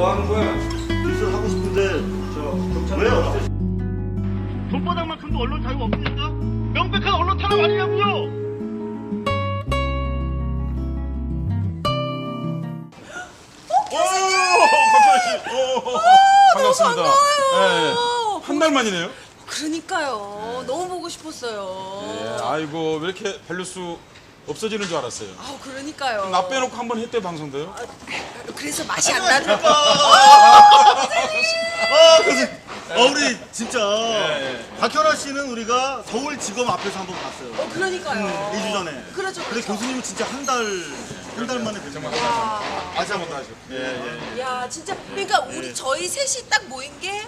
뭐 하는 거야? 뉴스 하고 싶은데 저 왜요? 돈바닥만큼도 언론 자유가 없습니까? 명백한 언론 탄압 아니냐고요? 반갑습니다. 예, 한달 만이네요. 그러니까요. 너무 보고 싶었어요. 예, 아이고 왜 이렇게 밸류수 없어지는 줄 알았어요. 아우 그러니까요. 나 빼놓고 한 번 했대 방송도요. 그래서 맛이 안 나는 거. 아, 그래서 어, 우리 진짜 예, 박현아 씨는 우리가 서울지검 앞에서 한번 봤어요. 어, 그러니까요. 2주 전에. 그렇죠. 근데 그렇죠. 교수님은 진짜 한 달, 한 달 만에 뵀어요. 와. 다시 한번 다시. 예, 예. 야 진짜 그러니까 우리 저희 셋이 딱 모인 게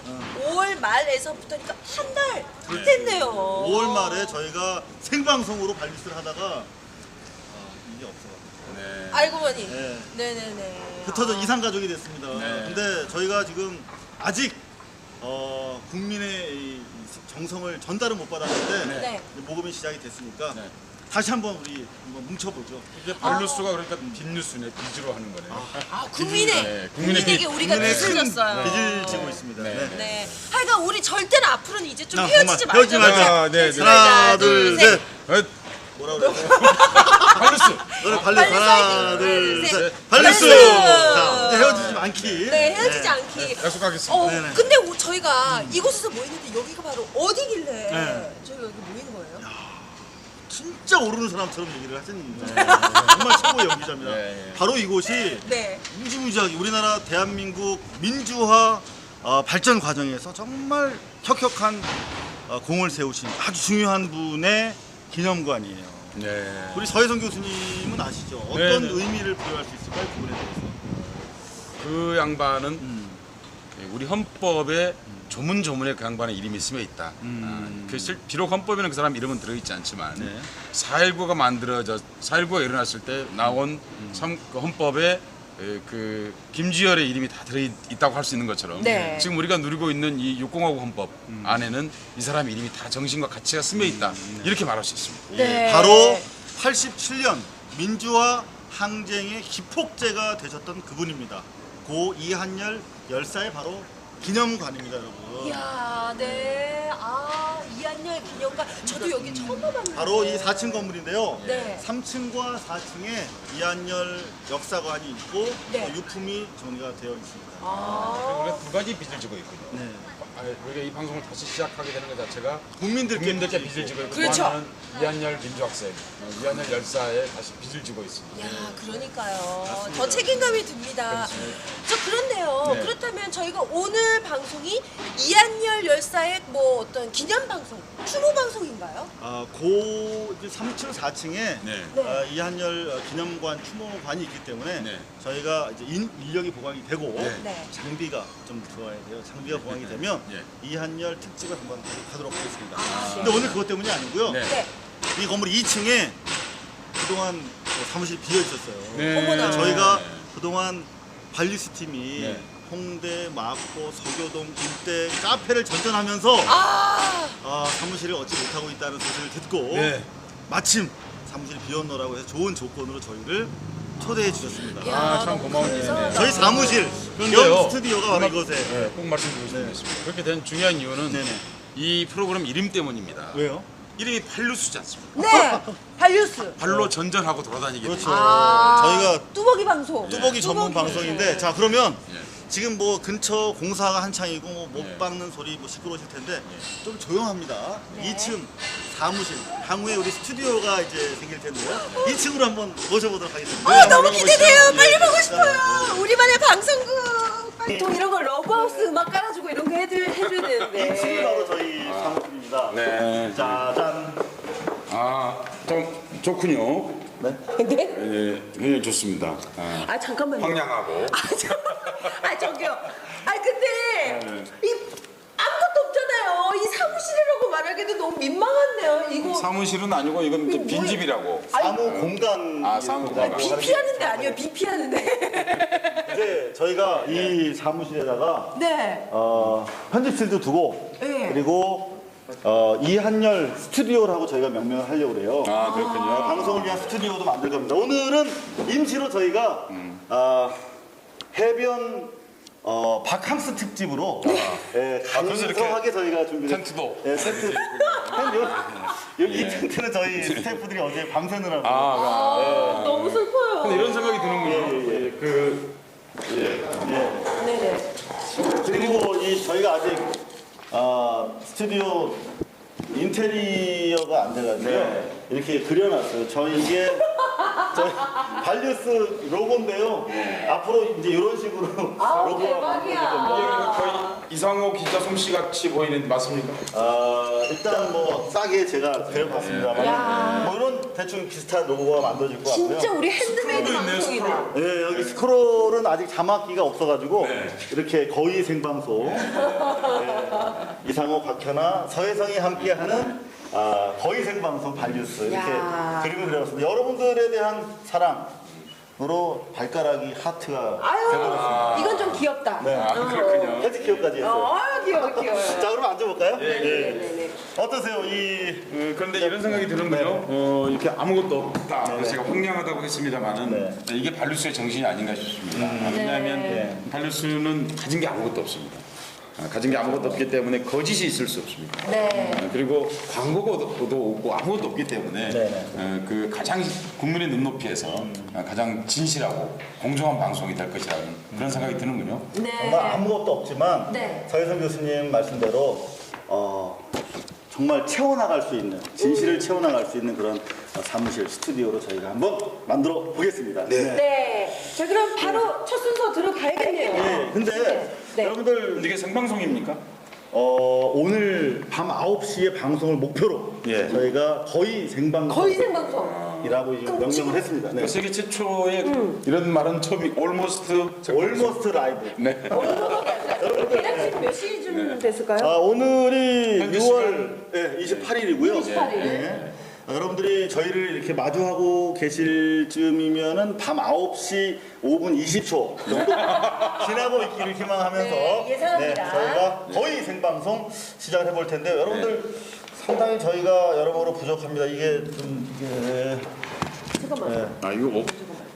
5월 말에서부터니까 한 달 됐네요. 5월 말에 저희가 생방송으로 발리스를 하다가 아, 이 게 없어요. 네. 아이고 머니. 네. 네네네. 흩어져 아. 이상 가족이 됐습니다. 네. 근데 저희가 지금 아직 어, 국민의 이 정성을 전달은 못 받았는데 네. 이제 모금이 시작이 됐으니까 네. 다시 한번 우리 한번 뭉쳐보죠. 이게 밸류수가 그러니까 빚뉴스네 빚으로 하는 거네. 요 아 국민의 네, 국민의 국민에게 빚. 우리가 국민의 빚을 큰 졌어요. 빚을 지고 있습니다. 네. 네. 네. 하여간 우리 절대로 앞으로는 이제 좀나 헤어지지 정말 헤어지지 말자. 말자. 아, 네, 네. 하나, 둘, 셋. 어, 뭐라 그래? 밸류수. 너네 발리 발리 하나, 사이드. 둘, 네, 셋. 셋. 발리스. 발리스. 자, 이제 헤어지지 않기. 네 헤어지지 않기. 약속하겠습니다. 어, 네네. 근데 우- 저희가 이곳에서 모이는데 여기가 바로 어디길래 네. 저희가 여기 모인 거예요? 진짜 모르는 사람처럼 얘기를 하시는 정말 최고의 연기자입니다. 네, 네. 바로 이곳이 네. 무지무지하게 우리나라 대한민국 민주화 어, 발전 과정에서 정말 혁혁한 어, 공을 세우신 아주 중요한 분의 기념관이에요. 네. 우리 서혜성 교수님은 아시죠? 어떤 네, 네. 의미를 부여할 수 있을까요? 그 부분에 대해서. 그 양반은 음. 우리 헌법에 조문조문에 그 양반의 이름이 쓰여 있다. 아, 그 실, 비록 헌법에는 그 사람 이름은 들어있지 않지만 네. 4.19가 만들어져 4.19가 일어났을 때 나온 참, 그 헌법에 에, 그 김주열의 이름이 다 들어있다고 할 수 있는 것처럼 네. 지금 우리가 누리고 있는 이 육공화국 헌법 안에는 이 사람 이름이 다 정신과 가치가 스며 있다 이렇게 말할 수 있습니다. 네. 바로 87년 민주화 항쟁의 기폭제가 되셨던 그분입니다. 고 이한열 열사의 바로 기념관입니다, 여러분. 이야, 네. 아, 이한열 기념관. 저도 여기 처음 와봤는데. 바로 이 4층 건물인데요. 네. 3층과 4층에 이한열 역사관이 있고 네. 어, 유품이 정리가 되어 있습니다. 아, 우리가 두 가지 빚을 지고 있거든요. 네. 아, 우리가 이 방송을 다시 시작하게 되는 것 자체가 국민들께 국민들께 빚을 지고 있고 그렇죠. 또 하나는 이한열 민주학생, 어, 이한열 열사에 다시 빚을 지고 있습니다. 야, 그러니까요. 더 책임감이 듭니다. 저 그런데요. 네. 그렇다면 저희가 오늘 방송이 이한열 열사의 뭐 어떤 기념 방송, 추모 방송인가요? 아, 고 이제 3층, 4층에 네. 네. 아, 이한열 어, 기념관 추모관이 있기 때문에 네. 저희가 이제 인, 인력이 보강이 되고 네. 네. 장비가 좀 들어와야 돼요. 장비가 보강이 되면 네. 이한열 특집을 한번 가도록 하겠습니다. 아, 네. 근데 오늘 그것 때문이 아니고요. 네. 네. 이 건물 2층에 그동안 뭐 사무실이 비어 있었어요. 네. 어머나. 저희가 그동안 발리스 팀이 네. 홍대, 마포, 서교동 일대 카페를 전전하면서 아, 아, 사무실을 얻지 못하고 있다는 소식을 듣고 네. 마침 사무실이 비었노라고 해서 좋은 조건으로 저희를 초대해 주셨습니다. 야, 아, 참 고마운. 일이네요. 저희 사무실 그런데요. 겸 스튜디오가 바로 이곳에 네, 꼭 말씀드리고 게 있습니다. 그렇게 된 중요한 이유는 네네. 이 프로그램 이름 때문입니다. 왜요? 이름이 발루스지 않습니까? 네. 발뉴스. 발로 전전하고 돌아다니게 그렇죠. 되죠. 아, 저희가 뚜벅이 방송. 뚜벅이 전문 뚜벅이. 방송인데 자 그러면 예. 지금 뭐 근처 공사가 한창이고 뭐못 예. 박는 소리 뭐 시끄러우실 텐데 좀 조용합니다. 네. 2층 사무실 향후에 우리 스튜디오가 이제 생길 텐데요. 2층으로 한번 모셔보도록 하겠습니다. 어, 너무 네, 기대돼요. 예. 빨리 보고 싶어요. 우리만의 방송국. 빨리 또 이런 거 러브하우스 음악 깔아주고 이런 거 해줄, 해줘야 2층이 되는데. 바로 저희 사무실입니다. 네. 짜잔. 아, 좀 좋군요. 네? 예, 굉장히 좋습니다. 아, 아, 잠깐만요. 황량하고. 아, 저, 아 저기요. 아 근데 네. 이 아무것도 없잖아요. 이 사무실이라고 말하기도 너무 민망한데요. 이거 사무실은 아니고 이건 이제 빈집이라고. 사무 공간. 아, 사무 공간. 비 피하는 데 아니에요. 비 피하는 데. 이제 저희가 이 사무실에다가 네. 어, 편집실도 두고 네. 그리고 어, 이한열 스튜디오라고 저희가 명명을 하려고 그래요. 아, 그렇군요. 방송을 위한 스튜디오도 만들 겁니다. 오늘은 임시로 저희가 아, 해변 어, 바캉스 특집으로 예, 아, 그래서 이렇게 간소하게 저희가 준비를 텐트도. 예, 텐트. 텐트 요- 여기 이 텐트는 저희 스태프들이 어제 밤새느라고 아, 너무 슬퍼요. 근데 이런 생각이 드는군요. 예, 예. 그 네네. 그리고 이 저희가 아직 아, 스튜디오 인테리어가 안 돼가지고 네. 이렇게 그려놨어요. 저 이게 저 발뉴스 로고인데요. 앞으로 이제 이런 식으로 아우 로고가 대박이야. 거의 이상호 기자 솜씨 같이 보이는 맞습니까? 아, 일단 뭐 싸게 제가 야. 그려봤습니다만 뭐 이런 대충 비슷한 로고가 만들어질 것 같고요. 진짜 우리 핸드메이드 있네요, 방송이다. 네, 여기 스크롤은 아직 자막기가 없어가지고 네. 이렇게 거의 생방송 네. 이상호, 박현아, 서혜성이 함께하는 아, 거의 생방송 발뉴스 이렇게 야. 그림을 그려봤습니다. 여러분들에 대한 사랑으로 발가락이 하트가 아유, 이건 좀 귀엽다. 네. 어. 그렇군요. 헤드키어까지 했어요. 어, 아유 귀여워 귀여워. 자, 그럼 앉아볼까요? 네. 네 네 네. 어떠세요? 이 그, 그런데 이런 생각이 드는군요. 어, 이렇게 아무것도 없다. 그래서 제가 황량하다고 했습니다만은 네. 이게 발루스의 정신이 아닌가 싶습니다. 왜냐하면 네. 발루스는 가진 게 아무것도 없습니다. 아, 가진 게 아무것도 없기 때문에 거짓이 있을 수 없습니다. 네. 어, 그리고 광고도 없고 아무것도 없기 때문에 네네. 어, 그 가장 국민의 눈높이에서 어, 가장 진실하고 공정한 방송이 될 것이라는 그런 생각이 드는군요. 네. 정말 아무것도 없지만 네. 서혜성 교수님 말씀대로 어, 정말 채워나갈 수 있는 진실을 채워나갈 수 있는 그런 어, 사무실 스튜디오로 저희가 한번 만들어 보겠습니다. 네. 네. 자 그럼 바로 첫 순서 들어가야겠네요. 네, 근데 네. 여러분들 이게 생방송입니까? 어, 오늘 밤 9시에 방송을 목표로 예. 저희가 거의 생방송이라고 거의 생방송. 지금 명명을 했습니다. 네. 세계 최초의 이런 말은 처음이 almost 올머스트 라이브. 네. 대략 지금 몇 시쯤 됐을까요? 아, 오늘이 현지 6월 네, 28일이고요. 28일. 여러분들이 저희를 이렇게 마주하고 계실 즈음이면은 밤 9시 5분 20초 정도 지나고 있기를 희망하면서 네, 예상합니다. 저희가 거의 생방송 시작을 해볼 텐데요. 여러분들 상당히 저희가 여러모로 부족합니다. 이게 좀 이게 잠깐만. 네. 아 이거 뭐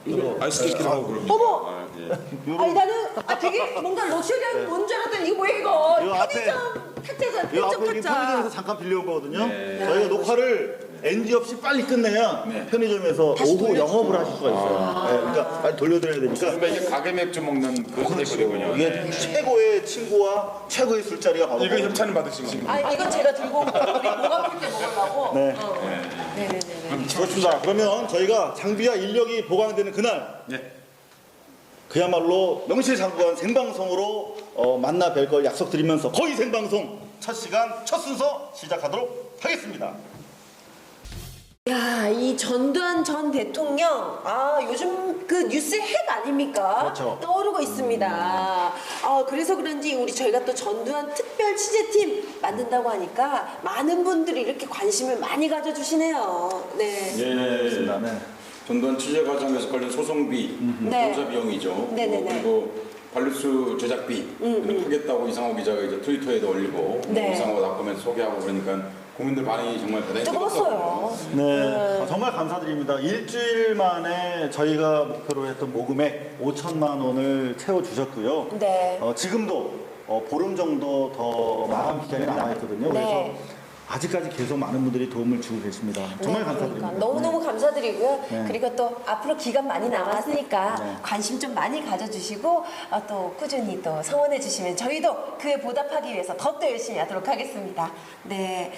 이거 아이스케이크를 하고 그럽니다. 어머! 아, 예. 아니 나는 아, 되게 뭔가 럭셔리한 뭔줄 알았더니 이거 뭐야 이거? 이거 앞에- 편의점 탁자잖아. 이 앞에 편의점 편의점에서. 잠깐 빌려온 거거든요. 저희가 녹화를 NG 없이 빨리 끝내야 네. 편의점에서 오후. 영업을 하실 수가 있어요. 네, 그러니까 빨리 돌려드려야 되니까. 그러니까 이게 가게 맥주 먹는 그런 스타일이군요. 이게 최고의 친구와 최고의 술자리가 바로 이거 협찬을 받으신 겁니다. 아 이건 제가 들고 온 거예요. 우리 목 아플 때 먹으려고. 네. 어. 네네네. 그렇습니다. 그러면 저희가 장비와 인력이 보강되는 그날 네. 그야말로 명실상부한 생방송으로 어, 만나 뵐 걸 약속드리면서 거의 생방송 첫 시간 첫 순서 시작하도록 하겠습니다. 야, 이 전두환 전 대통령, 아, 요즘 그 뉴스의 핵 아닙니까? 그렇죠. 떠오르고 있습니다. 아, 그래서 그런지 우리 저희가 또 전두환 특별 취재팀 만든다고 하니까 많은 분들이 이렇게 관심을 많이 가져주시네요. 네. 예. 네. 전두환 취재 과정에서 걸린 소송비, 네. 검사 비용이죠. 네네네. 그리고 발루스 제작비 하겠다고 이상호 기자가 이제 트위터에도 올리고 네. 이상호 닷컴에서 소개하고 그러니까 국민들 반응이 정말 대단히 뜨거웠어요. 네, 아, 정말 감사드립니다. 일주일 만에 저희가 목표로 했던 모금액 5천만 원을 채워주셨고요. 네. 어, 지금도 어, 보름 정도 더 마감 기간이 남아있거든요. 네. 그래서 아직까지 계속 많은 분들이 도움을 주고 계십니다. 정말 네, 감사드립니다. 그러니까 너무너무 감사드리고요. 네. 그리고 또 앞으로 기간 많이 남았으니까 네. 관심 좀 많이 가져주시고 어, 또 꾸준히 또 성원해 주시면 저희도 그에 보답하기 위해서 더욱더 열심히 하도록 하겠습니다. 네.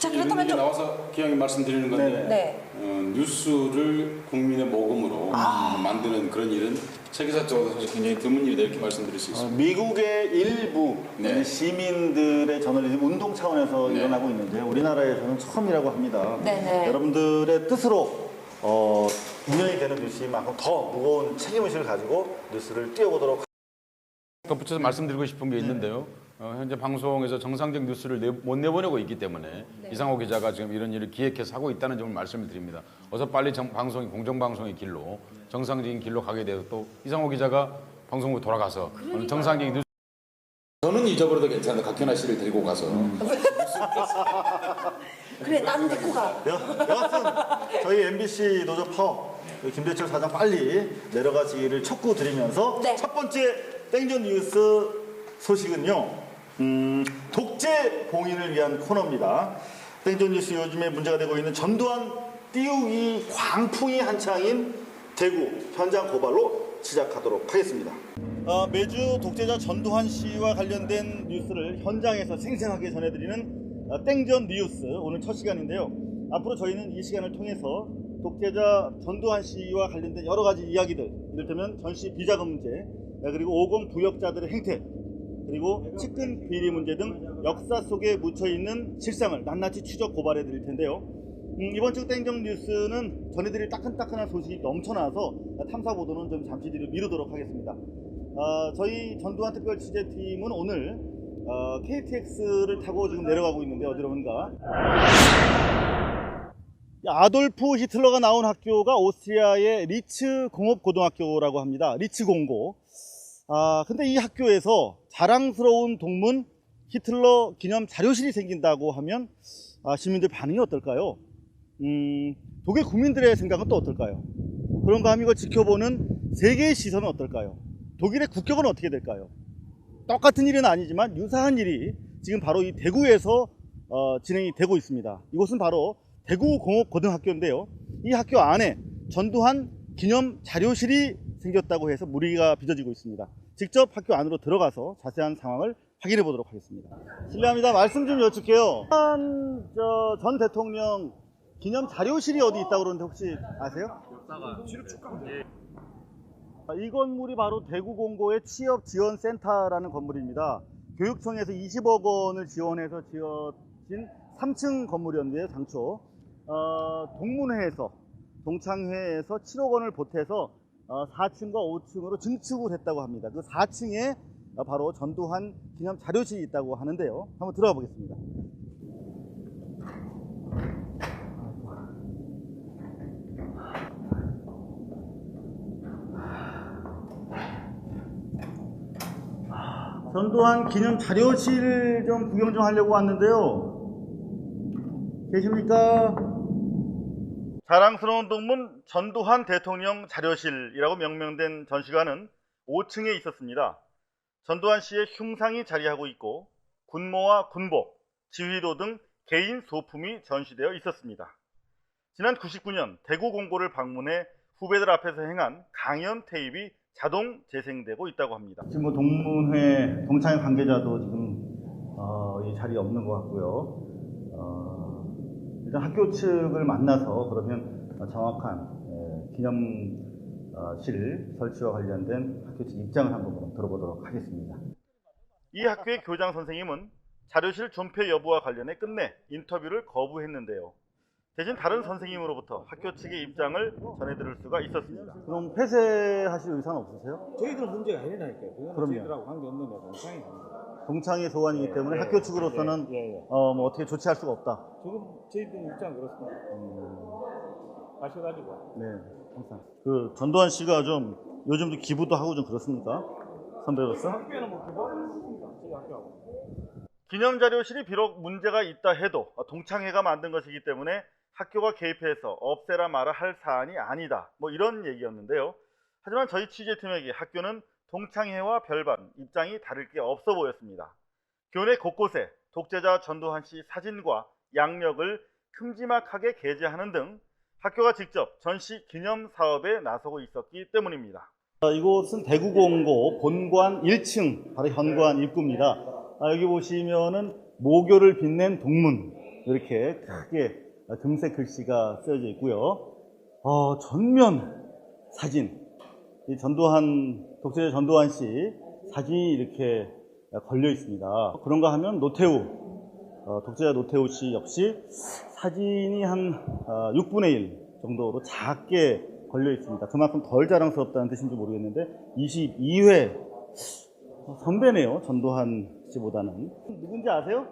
자 이런 그렇다면 좀 나와서 기왕에 말씀드리는 건데 네. 어, 뉴스를 국민의 모금으로 아. 어, 만드는 그런 일은 세계사적으로 사실 굉장히 드문 일이다 이렇게 말씀드릴 수 어, 있습니다. 미국의 일부 네. 시민들의 저널리즘 운동 차원에서 네. 일어나고 있는데요. 우리나라에서는 처음이라고 합니다. 네네. 여러분들의 뜻으로 어, 운영이 되는 뉴스만큼 더 무거운 책임의식을 가지고 뉴스를 띄워보도록 덧붙여서 말씀드리고 싶은 게 있는데요. 어, 현재 방송에서 정상적 뉴스를 내, 못 내보내고 있기 때문에 이상호 기자가 지금 이런 일을 기획해서 하고 있다는 점을 말씀을 드립니다. 어서 빨리 정, 방송이 공정방송의 길로 정상적인 길로 가게 되고 또 이상호 기자가 방송국에 돌아가서 오늘 정상적인 뉴스 저는 잊어버려도 괜찮은데 각현아 씨를 데리고 가서 그래 나는 데리고 가. 여, 여하튼 저희 MBC 노조 파업 김대철 사장 빨리 내려가시기를 촉구드리면서 네. 첫 번째 땡전 뉴스 소식은요. 음, 독재 봉인을 위한 코너입니다. 땡전 뉴스 요즘에 문제가 되고 있는 전두환 띄우기 광풍이 한창인 대구 현장 고발로 시작하도록 하겠습니다. 어, 매주 독재자 전두환 씨와 관련된 뉴스를 현장에서 생생하게 전해드리는 어, 땡전 뉴스 오늘 첫 시간인데요. 앞으로 저희는 이 시간을 통해서 독재자 전두환 씨와 관련된 여러 가지 이야기들, 이를테면 전시 비자금 문제, 어, 그리고 오공 부역자들의 행태, 그리고 측근 비리 문제 등 역사 속에 묻혀 있는 실상을 낱낱이 추적 고발해 드릴 텐데요. 음, 이번 주 땡정 뉴스는 전해드릴 따끈따끈한 소식이 넘쳐나서 탐사 보도는 좀 잠시 뒤로 미루도록 하겠습니다. 아, 저희 전두환 특별 취재팀은 오늘 어, KTX를 타고 지금 내려가고 있는데 어디로인가? 아돌프 히틀러가 나온 학교가 오스트리아의 리츠 공업 고등학교라고 합니다. 리츠 공고. 아, 근데 이 학교에서 자랑스러운 동문 히틀러 기념 자료실이 생긴다고 하면 아, 시민들 반응이 어떨까요? 음, 독일 국민들의 생각은 또 어떨까요? 그런가 하면 이걸 지켜보는 세계의 시선은 어떨까요? 독일의 국격은 어떻게 될까요? 똑같은 일은 아니지만 유사한 일이 지금 바로 이 대구에서 어, 진행이 되고 있습니다. 이곳은 바로 대구공업고등학교인데요. 이 학교 안에 전두환 기념 자료실이 생겼다고 해서 무리가 빚어지고 있습니다. 직접 학교 안으로 들어가서 자세한 상황을 확인해 보도록 하겠습니다. 실례합니다. 말씀 좀 여쭙게요. 전, 대통령 기념 자료실이 어디 있다고 그러는데 혹시 아세요? 아, 이 건물이 바로 대구공고의 취업지원센터라는 건물입니다. 교육청에서 20억 원을 지원해서 지어진 3층 건물이었는데요, 당초. 어, 동문회에서, 동창회에서 7억 원을 보태서 어, 4층과 5층으로 증축을 했다고 합니다. 그 4층에 바로 전두환 기념 자료실이 있다고 하는데요. 한번 들어가 보겠습니다. 전두환 기념 자료실 좀 구경 좀 하려고 왔는데요. 계십니까? 자랑스러운 동문 전두환 대통령 자료실이라고 명명된 전시관은 5층에 있었습니다. 전두환 씨의 흉상이 자리하고 있고 군모와 군복, 지휘도 등 개인 소품이 전시되어 있었습니다. 지난 99년 대구 공고를 방문해 후배들 앞에서 행한 강연 테이프이 자동 재생되고 있다고 합니다. 지금 뭐 동문회 동창회 관계자도 지금 어, 이 자리에 없는 것 같고요. 어, 일단 학교 측을 만나서 그러면 어, 정확한 예, 기념실 설치와 관련된 학교 측 입장을 한번 들어보도록 하겠습니다. 이 학교의 교장 선생님은 자료실 존폐 여부와 관련해 끝내 인터뷰를 거부했는데요. 대신 다른 선생님으로부터 학교 측의 입장을 전해들을 수가 있었습니다. 그럼 폐쇄하실 의사는 없으세요? 저희들은 문제가 아니라니까요. 그거는 그럼요. 저희들하고 관계없는 거 합니다. 동창의 소관이기 때문에 예, 학교 측으로서는 예, 예, 예. 어, 뭐 어떻게 조치할 수가 없다. 지금 저희들 입장 그렇습니다. 음, 가셔가지고. 네, 항상. 그 전두환 씨가 좀 요즘도 기부도 하고 좀 그렇습니까? 선배로서? 학교에는 뭐 기본 저희 학교하고. 기념자료실이 비록 문제가 있다 해도 동창회가 만든 것이기 때문에 학교가 개입해서 없애라 마라 할 사안이 아니다. 뭐 이런 얘기였는데요. 하지만 저희 취재팀에게 학교는 동창회와 별반 입장이 다를 게 없어 보였습니다. 교내 곳곳에 독재자 전두환 씨 사진과 양력을 큼지막하게 게재하는 등 학교가 직접 전시 기념 사업에 나서고 있었기 때문입니다. 이곳은 대구공고 본관 1층 바로 현관 입구입니다. 아, 여기 보시면은 모교를 빛낸 동문 이렇게 크게 금색 글씨가 쓰여져 있고요. 어, 전면 사진 이 전두환 독재자 전두환 씨 사진이 이렇게 걸려 있습니다. 그런가 하면 노태우 어, 독재자 노태우 씨 역시 사진이 한 어, 6분의 1 정도로 작게 걸려 있습니다. 그만큼 덜 자랑스럽다는 뜻인지 모르겠는데 22회 어, 선배네요. 전두환 씨보다는 누군지 아세요?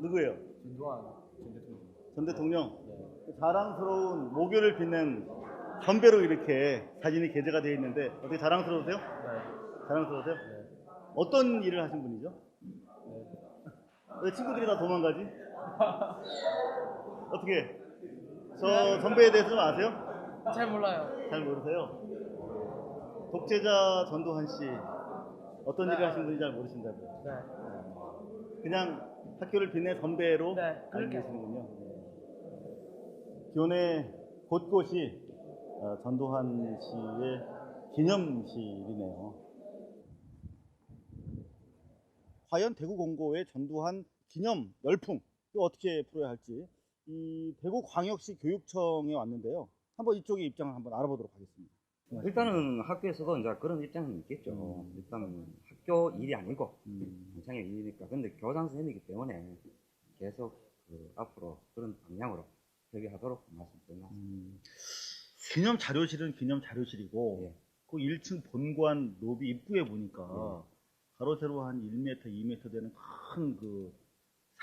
누구예요? 진도한 전 대통령. 전 대통령 그 자랑스러운 모교를 빛낸 선배로 이렇게 사진이 게재가 되어 있는데 어떻게 자랑스러우세요? 자랑스러우세요? 어떤 일을 하신 분이죠? 왜 친구들이 다 도망가지? 어떻게? 저 선배에 대해서 좀 아세요? 잘 몰라요. 잘 모르세요? 독재자 전두환 씨 어떤 일을 하신 분인지 잘 모르신다고요. 네. 그냥 학교를 빛낸 선배로 알고 계시는군요. 네. 교내 곳곳이 어, 전두환 씨의 기념실이네요. 과연 대구 공고의 전두환 기념 열풍 어떻게 풀어야 할지 이 대구 광역시 교육청에 왔는데요. 한번 이쪽의 입장을 한번 알아보도록 하겠습니다. 일단은 학교에서도 이제 그런 입장은 있겠죠. 음. 일단은 학교 일이 아니고 음. 동창회 일이니까. 근데 교장 선생님이기 때문에 계속 그 앞으로 그런 방향으로 협의하도록 말씀드립니다. 음, 기념 자료실은 기념 자료실이고 예. 그 1층 본관 로비 입구에 보니까 예. 가로 세로 한 1m, 2m 되는 큰 그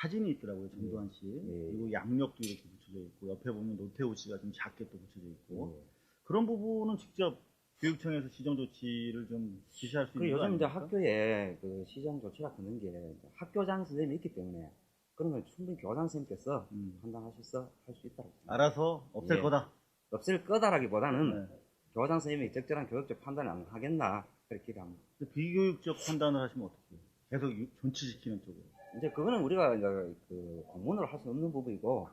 사진이 있더라고요 전두환 씨 예. 그리고 양력도 이렇게 붙여져 있고 옆에 보면 노태우 씨가 좀 작게 또 붙여져 있고 예. 그런 부분은 직접 교육청에서 시정 조치를 좀 지시할 수그 있는 거 요즘 이제 아닙니까? 학교에 그 시정 조치가 드는 게 학교장 선생님이 있기 때문에 그런 걸 충분히 교장 선생님께서 음. 판단하셔서 할 수 있다고 생각합니다. 알아서 없앨 예. 거다. 없앨 거다라기보다는 네. 교장 선생님이 적절한 교육적 판단을 안 하겠나 그렇게 기대합니다. 근데 비교육적 판단을 하시면 어떻게? 해요? 계속 유- 존치시키는 쪽으로. 이제 그거는 우리가 이제 그 공문으로 할 수 없는 부분이고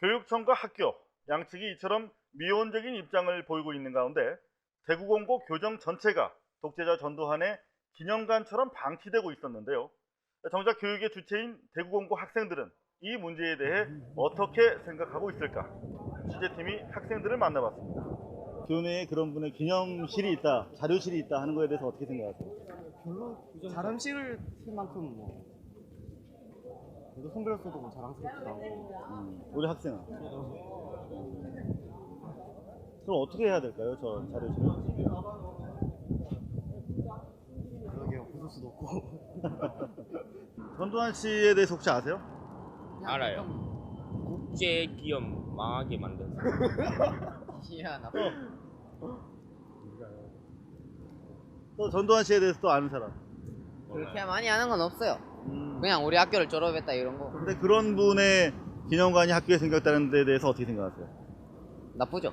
교육청과 학교 양측이 이처럼 미온적인 입장을 보이고 있는 가운데 대구공고 교정 전체가 독재자 전두환의 기념관처럼 방치되고 있었는데요. 정작 교육의 주체인 대구공고 학생들은 이 문제에 대해 어떻게 생각하고 있을까? 취재팀이 학생들을 만나봤습니다. 교내에 그런 분의 기념실이 있다, 자료실이 있다 하는 거에 대해서 어떻게 생각하세요? 자랑식을 쓸 만큼 뭐 그래도 선배로서도 뭐 자랑스럽기도 하고 음, 우리 학생은 그럼 어떻게 해야 될까요? 저 자료실을 그러게요 부술 수도 없고 전두환 씨에 대해서 혹시 아세요? 알아요. 국제 기업 망하게 만든 희한하 또 전두환 씨에 대해서 또 아는 사람. 그렇게 많이 하는 건 없어요. 음, 그냥 우리 학교를 졸업했다 이런 거 근데 그런 분의 기념관이 학교에 생겼다는 데 대해서 어떻게 생각하세요? 나쁘죠.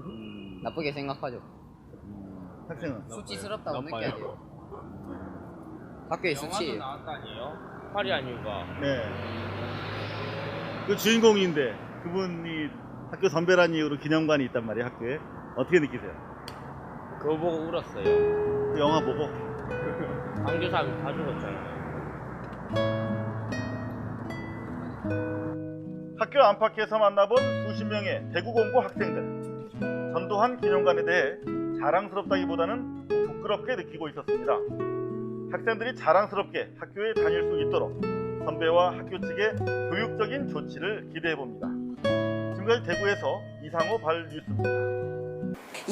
음, 나쁘게 생각하죠. 음, 학생은? 수치스럽다고 나빠요. 느껴야 돼요. 학교의 영화도 수치. 나왔다니에요. 화려한 이유가 네. 그 주인공인데 그분이 학교 선배란 이유로 기념관이 있단 말이에요 학교에 어떻게 느끼세요? 그거 보고 울었어요. 그 영화 보고 강교사님 다 죽었잖아요. 학교 안팎에서 만나본 수십 명의 대구 공고 학생들 전두환 기념관에 대해 자랑스럽다기보다는 부끄럽게 느끼고 있었습니다. 학생들이 자랑스럽게 학교에 다닐 수 있도록 선배와 학교 측의 교육적인 조치를 기대해 봅니다. 지금까지 대구에서 이상호 발 뉴스입니다.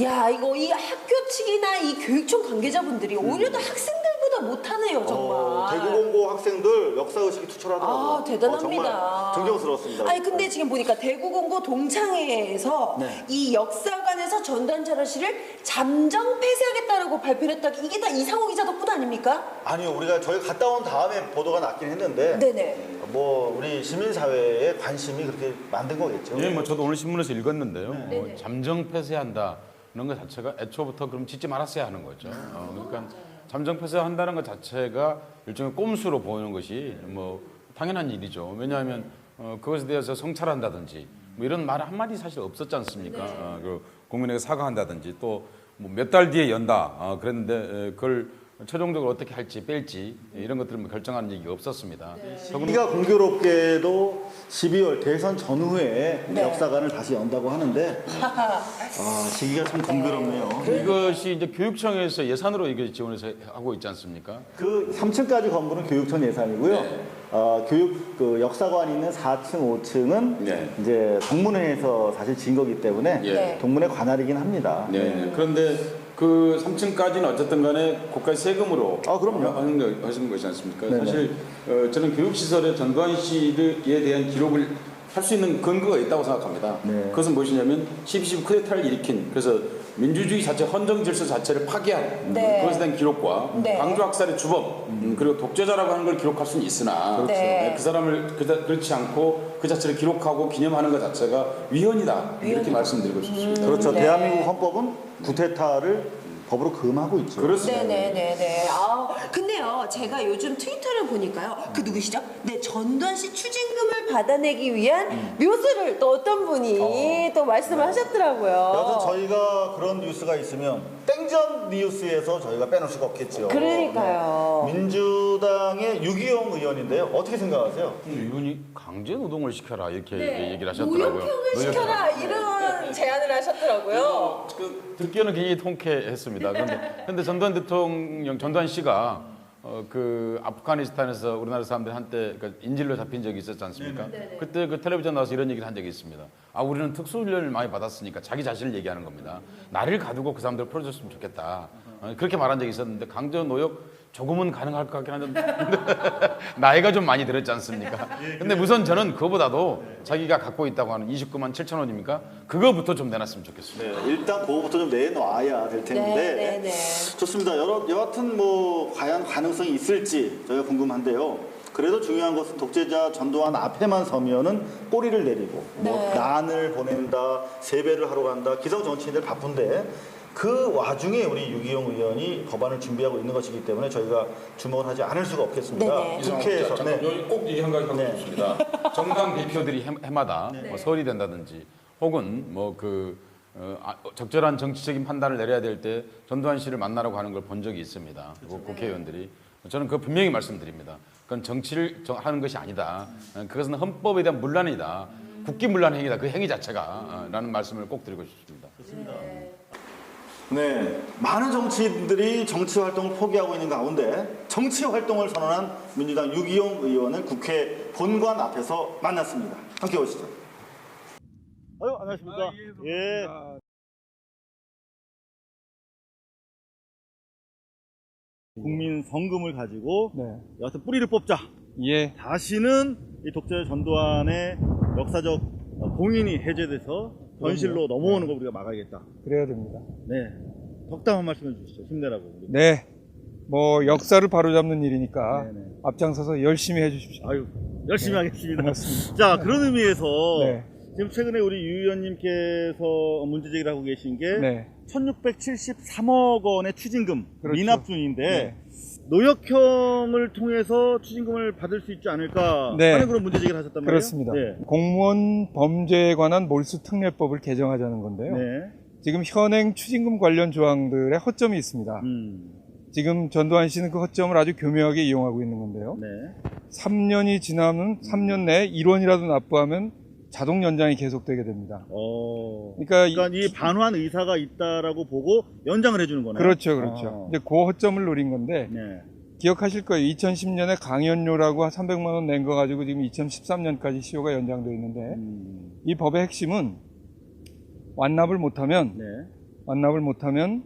야 이거 이 학교 측이나 이 교육청 관계자분들이 오히려 더 학생 들보다 못하네요 정말. 어, 대구공고 학생들 역사의식이 투철하더라고요. 아, 대단합니다. 어, 존경스러웠습니다. 아니 근데 지금 보니까 대구공고 동창회에서 네. 이 역사관에서 전단 자료실을 잠정 폐쇄하겠다라고 발표를 했다. 이게 다 이상호 기자 덕분 아닙니까? 아니요, 우리가 저희 갔다 온 다음에 보도가 났긴 했는데 네네. 뭐 우리 시민 사회의 관심이 그렇게 만든 거겠죠. 예, 뭐 저도 오늘 신문에서 읽었는데요. 뭐 네네. 잠정 폐쇄한다. 는것 자체가 애초부터 그럼 짓지 말았어야 하는 거죠. 어, 그러니까 잠정 폐쇄한다는 것 자체가 일종의 꼼수로 보이는 것이 뭐 당연한 일이죠. 왜냐하면 어, 그것에 대해서 성찰한다든지 뭐 이런 말 한마디 사실 없었지 않습니까? 어, 그 국민에게 사과한다든지 또 뭐 몇 달 뒤에 연다. 어, 그랬는데 에, 그걸 최종적으로 어떻게 할지 뺄지 이런 것들을 뭐 결정하는 얘기가 없었습니다. 시기가 공교롭게도 12월 대선 전후에 네. 역사관을 다시 연다고 하는데 아, 시기가 참 공교롭네요. 이것이 이제 교육청에서 예산으로 이게 지원해서 하고 있지 않습니까? 그 3층까지 건물은 교육청 예산이고요. 네. 어, 교육 그 역사관 있는 4층, 5층은 네. 이제 동문회에서 사실 진 거기 때문에 네. 동문회 관할이긴 합니다. 네. 그런데 그 3층까지는 어쨌든 간에 국가의 세금으로 아, 그럼요. 하는, 거, 하시는 것이지 않습니까? 네네. 사실 어, 저는 교육시설에 전두환 씨에 대한 기록을 할 수 있는 근거가 있다고 생각합니다. 네. 그것은 무엇이냐면 12.12 쿠데타를 일으킨 그래서 민주주의 자체 헌정 질서 자체를 파괴한 네. 그것에 대한 기록과 네. 광주 학살의 주범 음, 그리고 독재자라고 하는 걸 기록할 수는 있으나 그렇죠. 네. 그 사람을 그자, 그렇지 않고 그 자체를 기록하고 기념하는 것 자체가 위헌이다 이렇게 말씀드리고 싶습니다. 그렇죠. 네. 대한민국 헌법은 구테타를 법으로 금하고 있죠. 네네네네. 아, 근데요, 제가 요즘 트위터를 보니까요, 그 누구시죠? 네, 전두환 씨 추징금을 받아내기 위한 음. 묘수를 또 어떤 분이 또 말씀을 하셨더라고요. 여하튼 저희가 그런 뉴스가 있으면 땡전 뉴스에서 저희가 빼놓을 수가 없겠죠. 그러니까요. 네. 민주당의 유기용 의원인데요. 어떻게 생각하세요? 이분이 강제 노동을 시켜라 이렇게 네, 얘기를 하셨더라고요. 노역형을 시켜라 이런 제안을 하셨더라고요. 그 듣기에는 굉장히 통쾌했습니다. 그런데, 전두환 대통령, 전두환 씨가 어, 그 아프가니스탄에서 우리나라 사람들 한때 그 인질로 잡힌 적이 있었지 않습니까? 그때 그 텔레비전 나와서 이런 얘기를 한 적이 있습니다. 아 우리는 특수훈련을 많이 받았으니까 자기 자신을 얘기하는 겁니다. 나를 가두고 그 사람들을 풀어줬으면 좋겠다. 어, 그렇게 말한 적이 있었는데 강제 노역 조금은 가능할 것 같긴 한데 나이가 좀 많이 들었지 않습니까? 근데 우선 저는 그거보다도 자기가 갖고 있다고 하는 29만 7천 원입니까? 그거부터 좀 내놨으면 좋겠습니다. 네, 일단 그거부터 좀 내놔야 될 텐데. 네, 네, 네. 좋습니다. 여러, 여하튼 뭐 과연 가능성이 있을지 저희가 궁금한데요. 그래도 중요한 것은 독재자 전두환 앞에만 서면은 꼬리를 내리고 뭐 네. 난을 보낸다, 세배를 하러 간다, 기성 정치인들 바쁜데 그 와중에 우리 유기용 의원이 법안을 준비하고 있는 것이기 때문에 저희가 주목을 하지 않을 수가 없겠습니다. 네네. 국회에서 잠깐, 네. 여기 꼭 얘기 한 가지 하고 네. 싶습니다. 정당 대표들이 해, 해마다 뭐 설이 된다든지 혹은 뭐그 적절한 정치적인 판단을 내려야 될 때 전두환 씨를 만나라고 하는 걸 본 적이 있습니다. 그 국회의원들이 저는 그 분명히 말씀드립니다. 그건 정치를 정- 하는 것이 아니다. 어, 그것은 헌법에 대한 문란이다. 국기문란 행위다. 그 행위 자체가 어, 라는 말씀을 꼭 드리고 싶습니다. 네, 많은 정치인들이 정치 활동을 포기하고 있는 가운데 정치 활동을 선언한 민주당 유기용 의원을 국회 본관 앞에서 만났습니다. 함께 오시죠. 아유, 안녕하십니까? 예. 국민 성금을 가지고 네. 여하튼 뿌리를 뽑자. 예. 다시는 이 독재 전두환의 역사적 공인이 해제돼서 현실로 넘어오는 걸 우리가 막아야겠다. 그래야 됩니다. 네. 덕담 한 말씀 해주시죠. 힘내라고. 우리. 네. 뭐 역사를 바로잡는 일이니까 네네. 앞장서서 열심히 해주십시오. 아유, 열심히 네. 하겠습니다. 고맙습니다. 자, 그런 의미에서 네. 지금 최근에 우리 유 의원님께서 문제 제기를 하고 계신 게 네. 1673억 원의 추징금 그렇죠. 미납 중인데 네. 노역형을 통해서 추징금을 받을 수 있지 않을까 네. 하는 그런 문제 제기를 하셨단 말이에요. 그렇습니다. 네. 공무원 범죄에 관한 몰수 특례법을 개정하자는 건데요. 네. 지금 현행 추징금 관련 조항들의 허점이 있습니다. 음. 지금 전두환 씨는 그 허점을 아주 교묘하게 이용하고 있는 건데요. 네. 3년이 지나면 3년 내에 1원이라도 납부하면 자동 연장이 계속되게 됩니다. 어. 그러니까, 이- 그러니까 이 반환 의사가 있다라고 보고 연장을 해주는 거네요. 그렇죠, 그렇죠. 어. 이제 그 허점을 노린 건데 네. 기억하실 거예요. 2010년에 강연료라고 한 300만 원 낸 거 가지고 지금 2013년까지 시효가 연장돼 있는데 음. 이 법의 핵심은 완납을 못하면 네. 완납을 못하면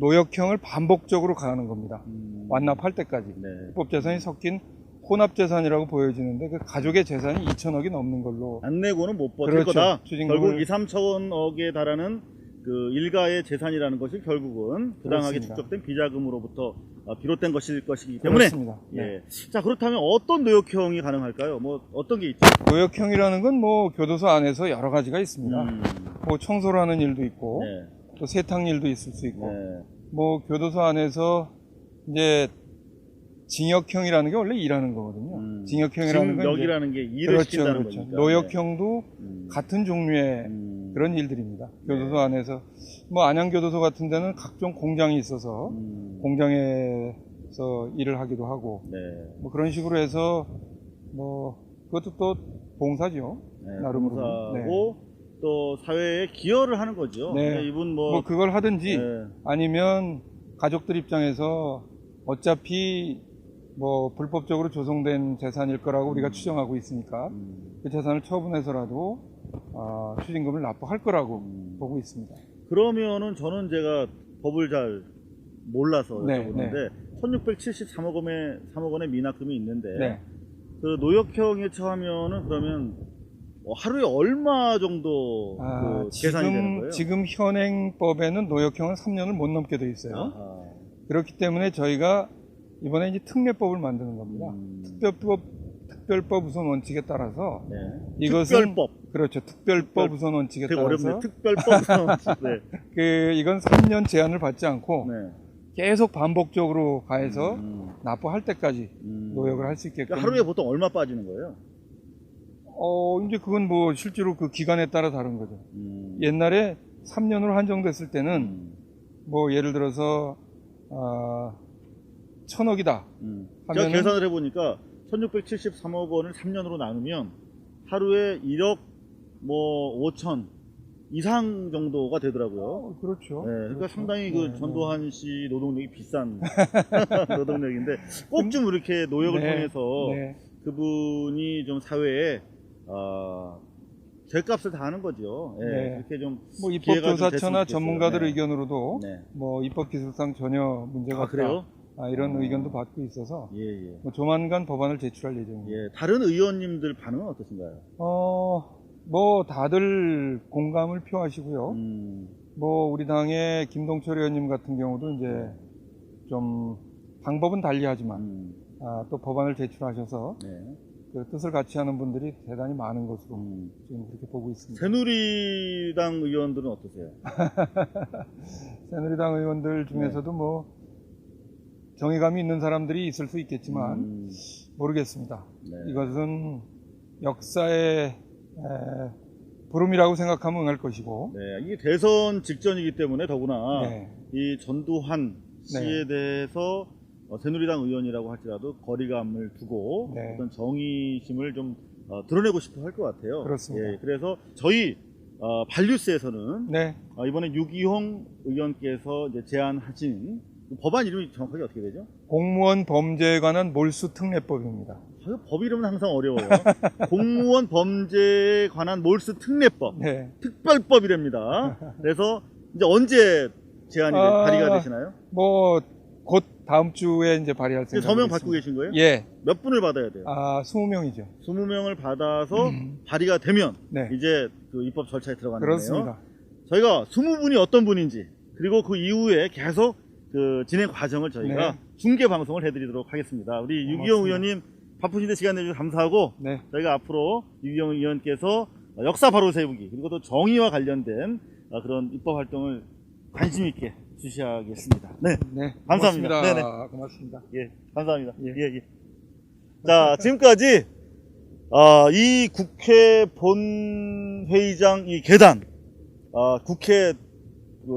노역형을 반복적으로 가하는 겁니다. 음. 완납할 때까지 네. 불법 재산이 섞인 혼합 재산이라고 보여지는데 그 가족의 재산이 2천억이 넘는 걸로 안 내고는 못 버틸 그렇죠. 거다. 추징금을- 결국 2, 3천억에 달하는 그 일가의 재산이라는 것이 결국은 부당하게 그렇습니다. 축적된 비자금으로부터 어, 비롯된 것일 것이기 때문에 그렇습니다. 네. 예. 자 그렇다면 어떤 노역형이 가능할까요? 뭐 어떤 게 있죠? 노역형이라는 건 뭐 교도소 안에서 여러 가지가 있습니다. 음. 뭐 청소를 하는 일도 있고 네. 또 세탁 일도 있을 수 있고 네. 뭐 교도소 안에서 이제 징역형이라는 게 원래 일하는 거거든요. 음. 징역형이라는 건 징역이라는 게 일을 그렇죠, 시킨다는 그렇죠. 거니까. 노역형도 음. 같은 종류의 음. 그런 일들입니다. 교도소 네. 안에서 뭐 안양교도소 같은 데는 각종 공장이 있어서 음. 공장에서 일을 하기도 하고 네. 뭐 그런 식으로 해서 뭐 그것도 또 봉사죠. 네. 나름으로는. 봉사하고 또 사회에 기여를 하는 거죠. 네. 그러니까 이분 뭐, 뭐 그걸 하든지 네. 아니면 가족들 입장에서 어차피 뭐 불법적으로 조성된 재산일 거라고 우리가 추정하고 있으니까 음. 그 재산을 처분해서라도 아, 추징금을 납부할 거라고 음. 보고 있습니다. 그러면은 저는 제가 법을 잘 몰라서 네, 여쭤보는데 1673억 원의 3억 원의 미납금이 있는데 네. 그 노역형에 처하면은 그러면 어, 하루에 얼마 정도 아, 그 계산이 되는 지금 거예요? 지금 현행법에는 노역형은 3년을 못 넘게 돼 있어요. 아하. 그렇기 때문에 저희가 이번에 이제 특례법을 만드는 겁니다. 음. 특별법 특별법 우선 원칙에 따라서 네. 이것은 특별법. 그렇죠. 특별법 특별- 우선 원칙에 되게 따라서 어렵네요. 특별법. 네. 그 이건 3년 제한을 받지 않고 네. 계속 반복적으로 가해서 음. 납부할 때까지 음. 노역을 할 수 있게끔 그러니까 하루에 보통 얼마 빠지는 거예요? 어 이제 그건 뭐 실제로 그 기간에 따라 다른 거죠. 음. 옛날에 3년으로 한정됐을 때는 음. 뭐 예를 들어서 아 천억이다. 음. 제가 계산을 해보니까 1673억 원을 3년으로 나누면 하루에 1억 뭐 5천 이상 정도가 되더라고요. 어, 그렇죠. 네, 그러니까 그렇죠. 상당히 네, 그 전두환 씨 노동력이 비싼 노동력인데 꼭 좀 이렇게 노역을 네, 통해서 네. 그분이 좀 사회에 어, 죄값을 다 하는 거죠. 예, 네. 이렇게 좀 뭐 입법조사처나. 전문가들 네. 의견으로도 네. 뭐 입법 기술상 전혀 문제가 아, 없다. 그래요? 아, 이런 어. 의견도 받고 있어서 예, 예. 뭐 조만간 법안을 제출할 예정입니다. 예, 다른 의원님들 반응은 어떠신가요? 어, 뭐 다들 공감을 표하시고요. 음, 뭐 우리 당의 김동철 의원님 같은 경우도 이제 좀 방법은 달리하지만 음, 아, 또 법안을 제출하셔서 네. 그 뜻을 같이 하는 분들이 대단히 많은 것으로 음. 지금 그렇게 보고 있습니다. 새누리당 의원들은 어떠세요? 새누리당 의원들 중에서도 뭐 정의감이 있는 사람들이 있을 수 있겠지만 음, 모르겠습니다. 네. 이것은 역사의 에, 부름이라고 생각하면 응할 것이고 네, 이게 대선 직전이기 때문에 더구나 네. 이 전두환 씨에 대해서 어, 새누리당 의원이라고 할지라도 거리감을 두고 네. 어떤 정의심을 좀 어, 드러내고 싶어 할 것 같아요. 그렇습니다. 예, 그래서 저희 어, 발뉴스에서는 네. 어, 이번에 유기홍 의원께서 제안하신 법안 이름이 정확하게 어떻게 되죠? 공무원 범죄에 관한 몰수 특례법입니다. 아, 법 이름은 항상 어려워요. 공무원 범죄에 관한 몰수 특례법, 네. 특별법이랍니다. 그래서 이제 언제 제안이 돼- 아, 발의가 되시나요? 뭐 곧 다음 주에 이제 발의할 생각이 서명 받고 계신 거예요? 예. 몇 분을 받아야 돼요? 아, 20명이죠. 20명을 받아서 음. 발의가 되면 네. 이제 그 입법 절차에 들어가는 거네요. 그렇습니다. 저희가 20분이 어떤 분인지 그리고 그 이후에 계속 그 진행 과정을 저희가 네. 중계 방송을 해드리도록 하겠습니다. 우리 유기영 고맙습니다. 의원님 바쁘신데 시간 내주셔서 감사하고 네. 저희가 앞으로 유기영 의원께서 역사 바로 세우기 그리고 또 정의와 관련된 어, 그런 입법 활동을 관심 있게 주시하겠습니다. 네, 네. 감사합니다. 고맙습니다. 네네. 고맙습니다. 예, 감사합니다. 예. 예, 예. 자, 지금까지 어, 이 국회 본회의장 이 계단 어, 국회 그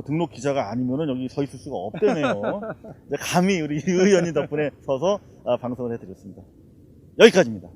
등록 기자가 아니면은 여기 서 있을 수가 없대네요. 감히 우리 유 의원님 덕분에 서서 아, 방송을 해드렸습니다. 여기까지입니다.